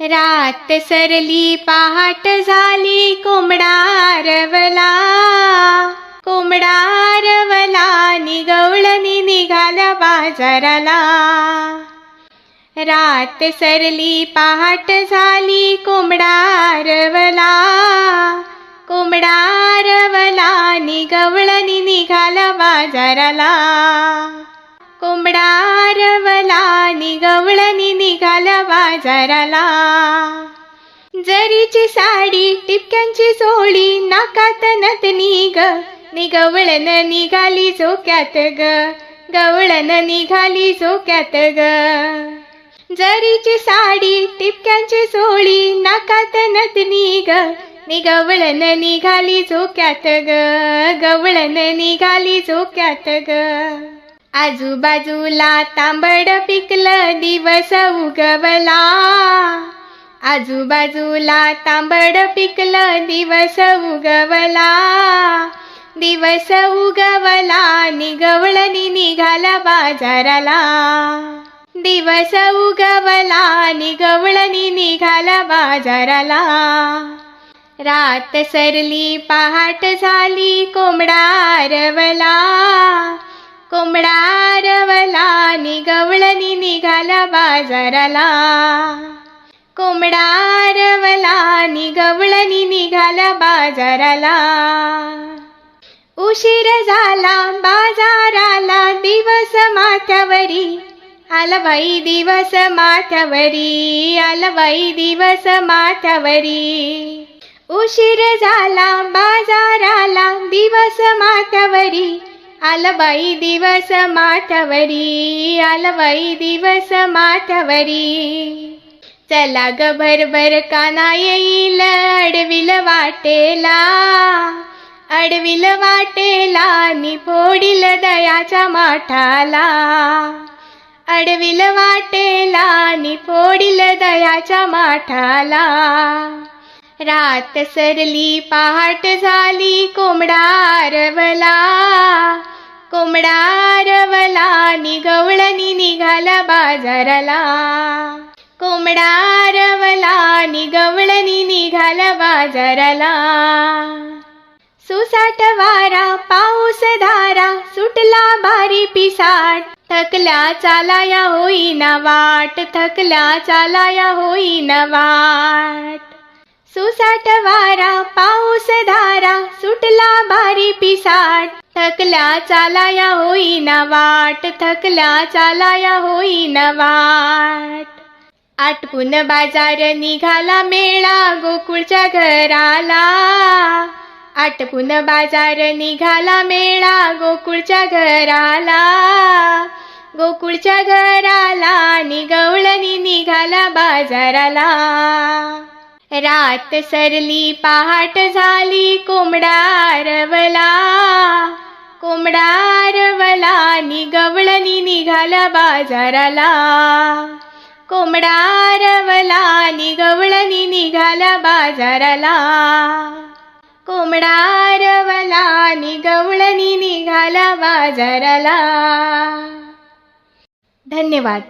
रात सरली पहाट झाली कोंबडारवला कोंबडारवला निगवळणी निघाला बाजाराला. रात सरली पहाट झाली कोंबडारवला कोंबडारवला निगवळणी निघाला बाजाराला. कोंबडारवला निगवळणी निघाला बाजाराला. जरीची साडी टिपक्यांची चोळी नाकात नतनी ग निगवळन निघाली झोक्यात ग. गवळण निघाली झोक्यात ग. जरीची साडी टिपक्यांची चोळी नाकात नतनी ग निगवळन निघाली झोक्यात ग. गवळण निघाली झोक्यात ग. आजूबाजूला तांबड पिकलं दिवस उगवला. आजूबाजूला तांबड पिकलं दिवस उगवला. दिवस उगवला निगवळणी निघाला बाजाराला. दिवस उगवला निगवळणी निघाला बाजाराला. रात सरली पहाट झाली कोंबडा रवला निगवळणी निघाला बाजाराला. कोंबडारवला निगवळणी निघाला बाजाराला. उशीर झाला बाजाराला दिवस माथ्यावरी. आला बाई दिवस माथ्यावरी आला बाई दिवस माथ्यावरी. उशीर झाला बाजाराला दिवस माथ्यावरी. आला दिवस माथवरी आला दिवस माथवरी चला ग भरभर काना येईल अडविल वाटेला अडविल वाटेला नि फोडील दयाच्या माठाला अडविल वाटेला नि फोडील दयाच्या माठाला रात सरली पहाट झाली कोंबडारवला कोंबडारवला निगवळणी निघाला बाजाराला. कोंबडारवला निगवळणी निघाला बाजाराला. सुसाट वारा पाऊस धारा सुटला बारी पिसाट. थकल्या चालाया होईना वाट थकल्या चालाया होईना वाट. सुसाट वारा पाऊस धारा सुटला बारी पिसाट. थकल्या चालाया होईना वाट थकल्या चालाया होईना वाट. आटपून बाजार निघाला मेळा गोकुळच्या घराला. आटपून बाजार निघाला मेळा गोकुळच्या घराला. गोकुळच्या घराला निगवळणी निघाला बाजाराला. रात सरली पहाट झाली कोंबडारवला कोंबडारवला निगवळणी निघाला बाजाराला. कोंबडारवला निगवळणी निघाला बाजाराला. कोंबडारवला निगवळणी निघाला बाजाराला. धन्यवाद.